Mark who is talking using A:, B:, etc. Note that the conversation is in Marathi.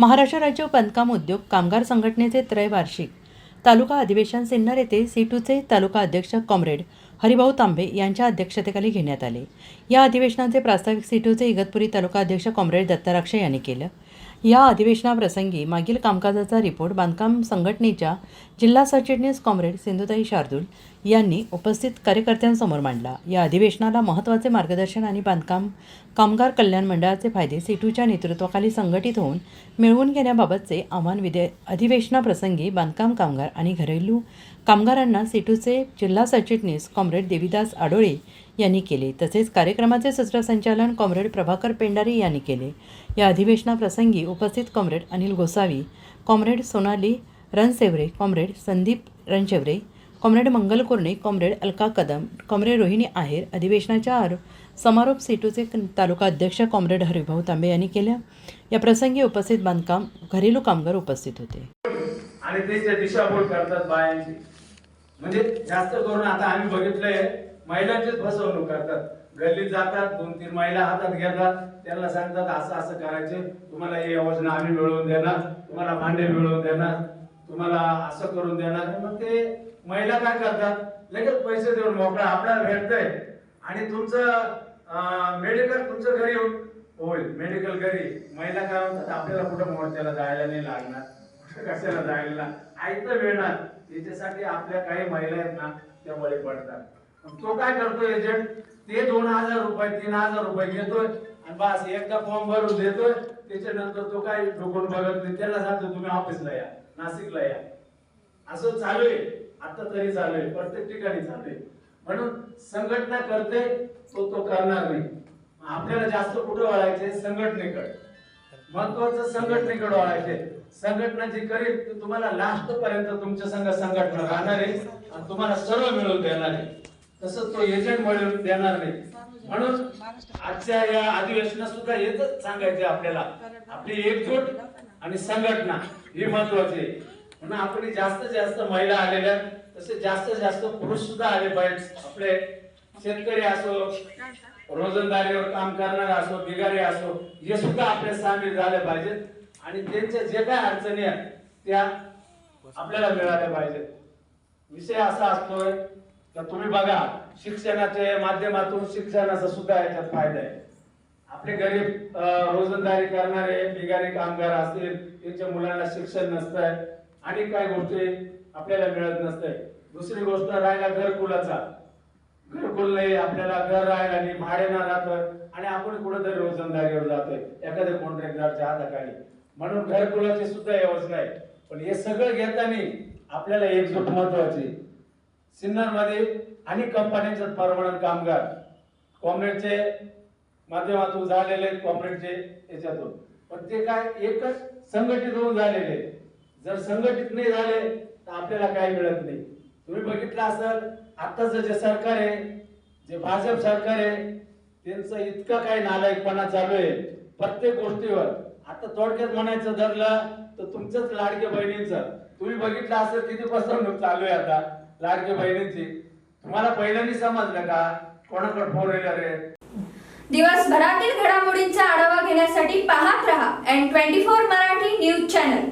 A: महाराष्ट्र राज्य बांधकाम उद्योग कामगार संघटनेचे त्रैवार्षिक तालुका अधिवेशन सिन्नर येथे सी टूचे तालुका अध्यक्ष कॉम्रेड हरिभाऊ तांबे यांच्या अध्यक्षतेखाली घेण्यात आले. या अधिवेशनाचे प्रास्ताविक सी टूचे इगतपुरी तालुका अध्यक्ष कॉम्रेड दत्ताराक्ष यांनी केलं. या अधिवेशनाप्रसंगी मागील कामकाजाचा रिपोर्ट बांधकाम संघटनेच्या जिल्हा सरचिटणीस कॉम्रेड सिंधुताई शार्दूल यांनी उपस्थित कार्यकर्त्यांसमोर मांडला. या अधिवेशनाला महत्त्वाचे मार्गदर्शन आणि बांधकाम कामगार कल्याण मंडळाचे फायदे सीटूच्या नेतृत्वाखाली संघटित होऊन मिळवून घेण्याबाबतचे आव्हान विधे अधिवेशनाप्रसंगी बांधकाम कामगार आणि घरेलू कामगारांना सीटूचे जिल्हा सरचिटणीस कॉम्रेड देवीदास आडोळे यांनी केले. तसेच कार्यक्रमाचे सूत्रसंचालन कॉम्रेड प्रभाकर पेंडारी यांनी केले. या अधिवेशनाप्रसंगी उपस्थित comrade Anil Gosavi comrade Sonali Ransevare comrade Sandeep Ranchevare comrade Mangal Kurne comrade Alka Kadam comrade Rohini Aher अधिवेशनाच्या आर समारोप सेटूचे तालुका अध्यक्ष कॉम्रेड हरिभाऊ तांबे यांनी केल्या. या प्रसंगी उपस्थित बांधकाम घरेलू कामगार उपस्थित होते.
B: आणि त्याच्या दिशाभूल करतात बायांची. म्हणजे जास्त करून आता आम्ही बघितलंय महिलांचीच फसवणूक करतात. गल्लीत जातात दोन तीन महिला हातात घेतात. त्यांना सांगतात असं असं करायचे. तुम्हाला हे योजना आम्ही मिळवून देणार. तुम्हाला भांडे मिळवून देणार. तुम्हाला असं करून देणार. मग ते महिला काय करतात? लगेच पैसे देऊन मोकळा आपल्याला भेटतंय. आणि तुमचं मेडिकल तुमचं घरी येऊन होईल. मेडिकल घरी. महिला काय म्हणतात? आपल्याला कुठं मोर्चाला जायला नाही लागणार. कुठं कशाला जायला ऐकतं मिळणार याच्यासाठी आपल्या काही महिला आहेत ना त्या बळी पडतात. तो काय करतो एजंट ते दोन हजार रुपये तीन हजार रुपये घेतोय आणि बस एकदा फॉर्म भरून देतोय. त्याच्यानंतर तो काय ढोकून बघत नाही. त्याला सांगतो तुम्ही ऑफिसला या. नाशिकला या. असं चालू आहे. आता तरी चालू आहे प्रत्येक ठिकाणी चालू आहे म्हणून संघटना करते तो तो करणार नाही. आपल्याला जास्त कुठं वळायचे? संघटनेकडे. महत्वाचं संघटनेकडे वळायचे. संघटना जी करेल तुम्हाला लास्ट पर्यंत तुमच्या संघ संघटना राहणार आहे आणि तुम्हाला सर्व मिळवून देणार आहे. तसं तो एजंट मिळवून देणार नाही. म्हणून आजच्या या अधिवेशनात सुद्धा हेच सांगायचे आपल्याला. आपली एकजूट आणि संघटना ही महत्वाची आहे. म्हणून आपण जास्तीत जास्त महिला आलेल्या आहेत. तसे जास्तीत जास्त पुरुष सुद्धा आले पाहिजे आपले शेतकरी असो रोजंदारीवर काम करणारे असो बिगारी असो हे सुद्धा आपले सामील झाले पाहिजेत. आणि त्यांच्या जे काय अडचणी आहेत त्या आपल्याला मिळाल्या पाहिजेत. विषय असा असतोय तर तुम्ही बघा शिक्षणाच्या माध्यमातून शिक्षणाचा सुद्धा याच्यात फायदा आहे. आपले गरीब रोजंदारी करणारे बिगारी कामगार असतील त्यांच्या मुलांना शिक्षण नसतंय. आणि काही गोष्टी आपल्याला मिळत नसतंय दुसरी गोष्ट राहिला घरकुलाचा घरकुल नाही आपल्याला घर राहायला नाही भाड्यानं राहतं आणि आपण कुठेतरी रोजंदारीवर जातोय. एखाद्या कॉन्ट्रॅक्टदारच्या हाताखाली. म्हणून घरकुलाची सुद्धा योजना आहे पण हे सगळं घेताना आपल्याला एकजूट महत्वाची. सिन्नरमध्ये अनेक कंपन्यांचे परमनंट कामगार. कॉम्रेडचे माध्यमातून झालेले आहेत कॉम्रेडचे याच्यातून. पण ते काय एकच संघटित होऊन झालेले आहेत. जर संघटित नाही झाले तर आपल्याला काही मिळत नाही. तुम्ही बघितलं असेल आताच जे सरकार आहे जे भाजप सरकार आहे त्यांचं इतकं काही नालायकपणा चालू आहे. प्रत्येक गोष्टीवर. आता थोडक्यात म्हणायचं धरलं तर तुमचंच लाडक्या बहिणीचं. तुम्ही बघितलं असेल किती फसवणूक चालू आहे आता लाडक्या बहिणींची. तुम्हाला पहिल्यांदा समजलं का? कोणाकडे फोर व्हीलर आहे?
C: दिवसभरातील घडामोडींचा आढावा घेण्यासाठी पाहत रहा N twenty four Marathi news channel